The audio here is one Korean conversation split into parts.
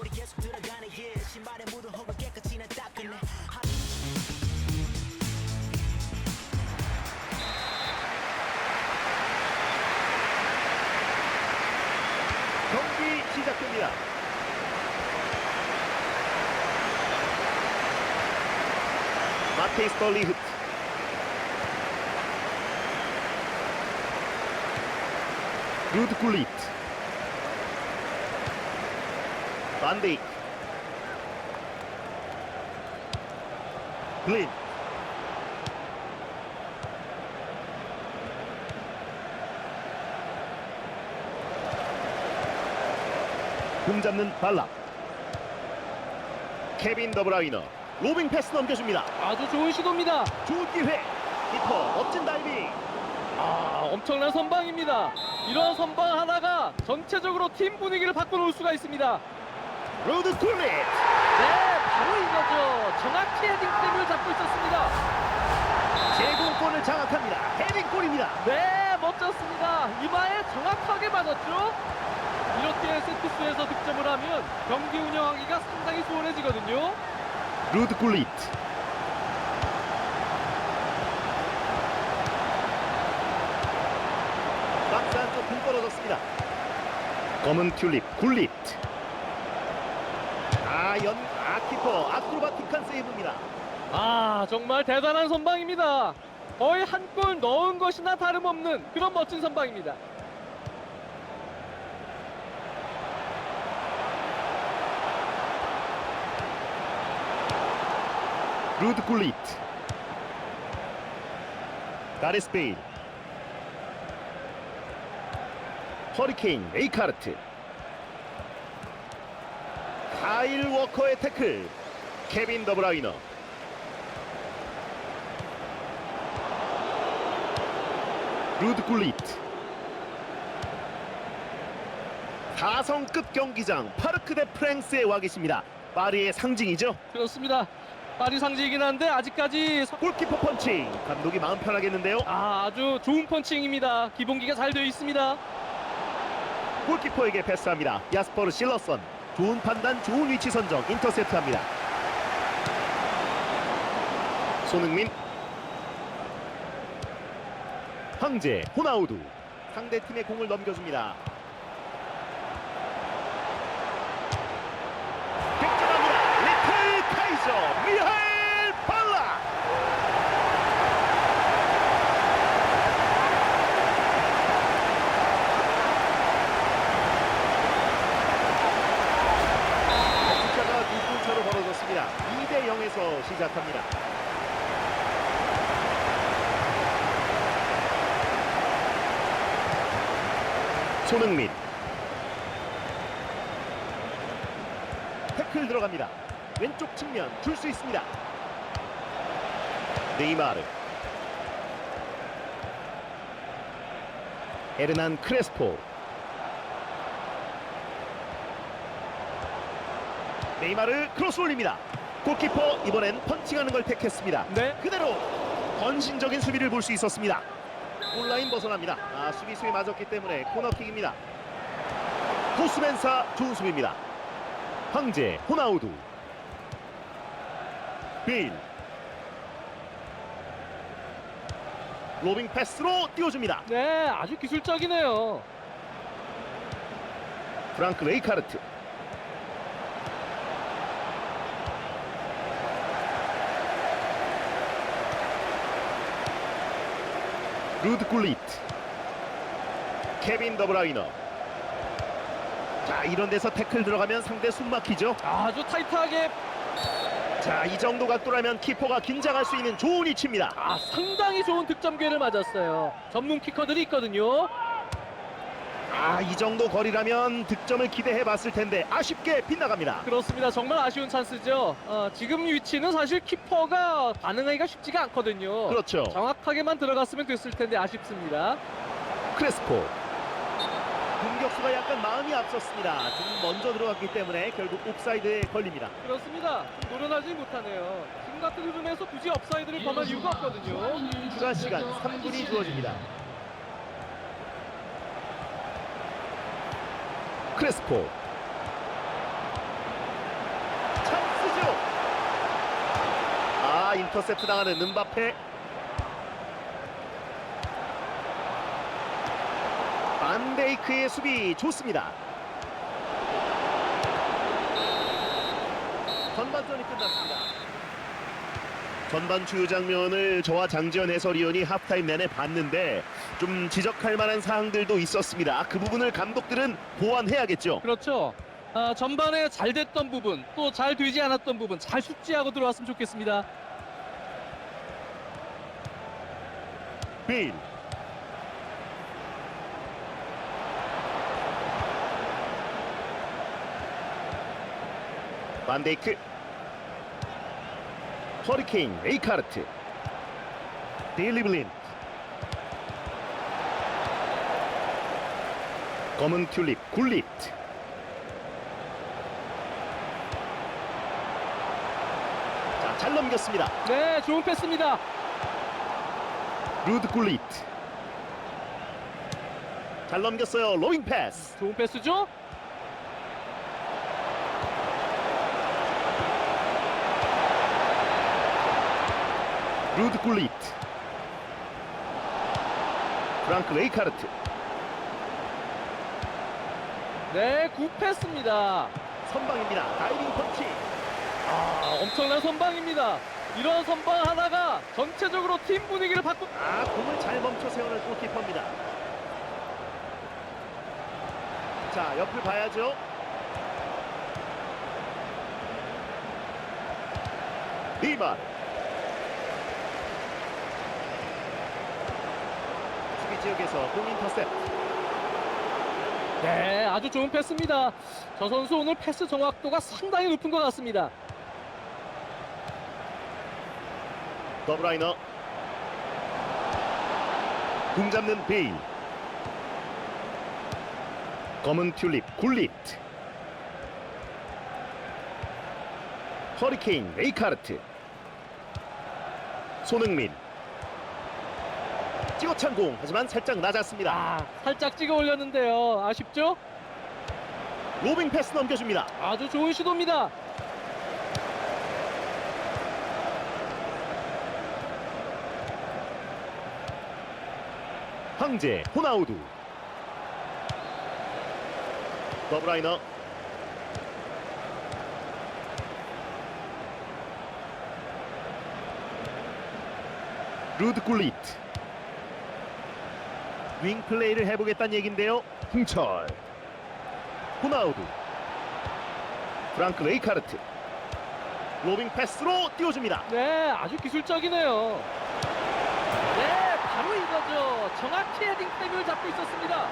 우리 계속 들어가는 길 신발에 묻은 흙을 깨끗이 내 닦을래 경기 시작됩니다. 마테이스 덜리흐트 루드 굴리트 반데이크 블린 공 잡는 발락 케빈 더브라이너 로빙 패스 넘겨줍니다 아주 좋은 시도입니다. 좋은 기회 키퍼 멋진 다이빙 아, 엄청난 선방입니다. 이런 선방 하나가 전체적으로 팀 분위기를 바꿔놓을 수가 있습니다. 로드 굴릿 네, 바로 이거죠. 정확히 헤딩 프레임을 잡고 있었습니다. 제공권을 장악합니다 헤딩골입니다 네, 멋졌습니다. 이마에 정확하게 맞았죠. 이렇게 세트수에서 득점을 하면 경기 운영하기가 상당히 수월해지거든요. 루드 굴릿 박스 안쪽 공 떨어졌습니다 검은 튤립 굴릿 아 연 아키퍼 아크로바틱한 세이브입니다 아, 정말 대단한 선방입니다. 거의 한 골 넣은 것이나 다름없는 그런 멋진 선방입니다. 루드 굴릿 가레스 베일 허리케인 레이카르트 카일 워커의 태클. 케빈 더브라이너. 루드 굴릿 4성급 경기장 파르크 데 프랑스에 와 계십니다. 파리의 상징이죠? 그렇습니다. 파리 상징이긴 한데 아직까지 서- 골키퍼 펀칭. 감독이 마음 편하겠는데요? 아, 아주 좋은 펀칭입니다. 기본기가 잘 되어 있습니다. 골키퍼에게 패스합니다. 야스퍼르 실러선 좋은 판단 좋은 위치 선정 인터셉트합니다. 손흥민. 황제 호나우두. 상대팀의 공을 넘겨줍니다 리틀 카이저 미하엘 발라 숫자가 두골 차로 벌어졌습니다. 2대 0에서 시작합니다. 손흥민 태클 들어갑니다. 왼쪽 측면 줄 수 있습니다. 네이마르 에르난 크레스포 네이마르 크로스 올립니다. 골키퍼 이번엔 펀칭하는 걸 택했습니다. 네. 그대로 헌신적인 수비를 볼 수 있었습니다. 골라인 벗어납니다. 아, 수비수에 맞았기 때문에 코너킥입니다. 호스멘사 좋은 수비입니다. 황제 호나우두 빌 로빙 패스로 띄워줍니다. 네, 아주 기술적이네요. 프랑크 레이카르트 루드 굴리트 케빈 더브라이너. 자 이런 데서 태클 들어가면 상대 숨 막히죠. 아주 타이트하게. 자 이 정도 각도라면 키퍼가 긴장할 수 있는 좋은 위치입니다. 아, 상당히 좋은 득점 기회를 맞았어요. 전문 키커들이 있거든요. 아 이 정도 거리라면 득점을 기대해 봤을 텐데 아쉽게 빗나갑니다 그렇습니다. 정말 아쉬운 찬스죠. 어, 지금 위치는 사실 키퍼가 반응하기가 쉽지가 않거든요. 그렇죠 정확하게만 들어갔으면 됐을 텐데 아쉽습니다. 크레스포 공격수가 약간 마음이 앞섰습니다 좀 먼저 들어갔기 때문에 결국 옵사이드에 걸립니다 그렇습니다. 좀 노련하지 못하네요. 지금 같은 흐름에서 굳이 업사이드를 범할 이유가 없거든요. 추가 시간 3분이 주어집니다. 크레스포. 찬스죠. 아 인터셉트 당하는 은바페. 반데이크의 수비 좋습니다. 전반전이 끝났습니다. 전반 주요 장면을 저와 장지현 해설위원이 하프타임 내내 봤는데 좀 지적할 만한 사항들도 있었습니다. 그 부분을 감독들은 보완해야겠죠. 그렇죠. 아, 전반에 잘 됐던 부분, 또 잘 되지 않았던 부분 잘 숙지하고 들어왔으면 좋겠습니다. 베일 반데이크 허리케인 레이카르트. 데일리 블린 검은 튤립 굴릿 자잘 넘겼습니다. 네, 좋은 패스입니다. 루드 굴릿 잘 넘겼어요. 로잉 패스. 좋은 패스죠? 루드 굴릿 프랑크 레이카르트 네, 굿 패스입니다. 선방입니다 다이빙 펀치 아, 엄청난 선방입니다. 이런 선방 하나가 전체적으로 팀 분위기를 바꾸. 아 공을 잘 멈춰 세우는 골키퍼입니다 자 옆을 봐야죠 리만 수비 지역에서 공 인터셉트 네, 아주 좋은 패스입니다. 저 선수 오늘 패스 정확도가 상당히 높은 것 같습니다. 더브라이너. 공 잡는 베일. 검은 튤립 굴릿. 허리케인 레이카르트. 손흥민 찍어 찬 공 하지만 살짝 낮았습니다 아, 살짝 찍어 올렸는데요. 아쉽죠? 로빙 패스 넘겨줍니다 아주 좋은 시도입니다. 황제 호나우두 더브라이너 루드 굴릿 윙 플레이를 해보겠다는 얘긴데요 홍철 호나우두 프랑크 레이카르트 로빙 패스로 띄워줍니다 네, 아주 기술적이네요. 네, 바로 이거죠. 정확히 헤딩 타임을 잡고 있었습니다.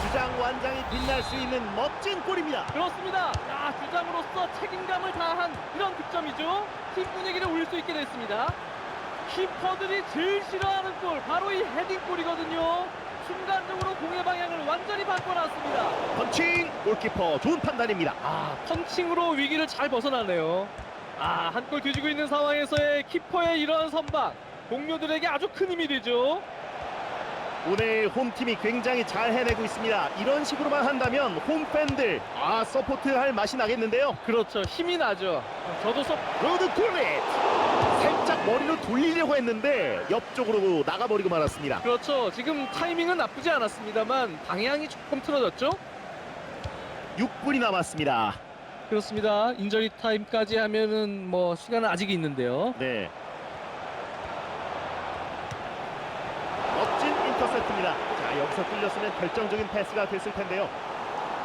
주장 완장이 빛날 수 있는 멋진 골입니다 그렇습니다. 야, 주장으로서 책임감을 다한 이런 득점이죠. 팀 분위기를 올릴 수 있게 됐습니다. 키퍼들이 제일 싫어하는 골, 바로 이 헤딩골이거든요. 순간적으로 공의 방향을 완전히 바꿔놨습니다. 펀칭 골키퍼 좋은 판단입니다 아, 펀칭으로 위기를 잘 벗어나네요. 아, 한 골 뒤지고 있는 상황에서의 키퍼의 이런 선방, 동료들에게 아주 큰 힘이 되죠. 오늘 홈팀이 굉장히 잘 해내고 있습니다. 이런 식으로만 한다면 홈팬들 아 서포트할 맛이 나겠는데요. 그렇죠. 힘이 나죠. 저도 서, 로드 굴릿 살짝 머리로 돌리려고 했는데 옆쪽으로 나가버리고 말았습니다. 그렇죠. 지금 타이밍은 나쁘지 않았습니다만 방향이 조금 틀어졌죠. 6분이 남았습니다. 그렇습니다. 인저리 타임까지 하면은 뭐 시간은 아직 있는데요. 네. 멋진 인터셉트입니다. 자 여기서 뚫렸으면 결정적인 패스가 됐을 텐데요.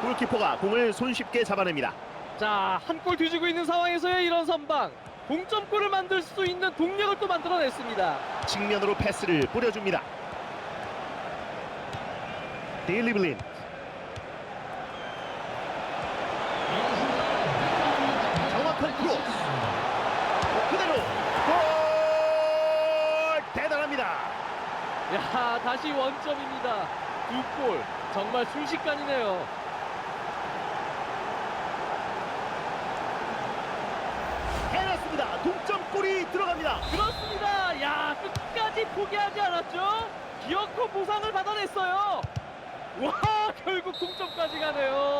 골키퍼가 공을 손쉽게 잡아냅니다. 자, 한 골 뒤지고 있는 상황에서의 이런 선방. 동점골을 만들 수 있는 동력을 또 만들어냈습니다. 측면으로 패스를 뿌려줍니다. 데일리 블린 정확한 크로스 그대로 골 대단합니다. 야, 다시 원점입니다. 두 골. 정말 순식간이네요. 해냈습니다. 동점골이 들어갑니다. 그렇습니다. 야, 끝까지 포기하지 않았죠? 기어코 보상을 받아냈어요. 와, 결국 동점까지 가네요.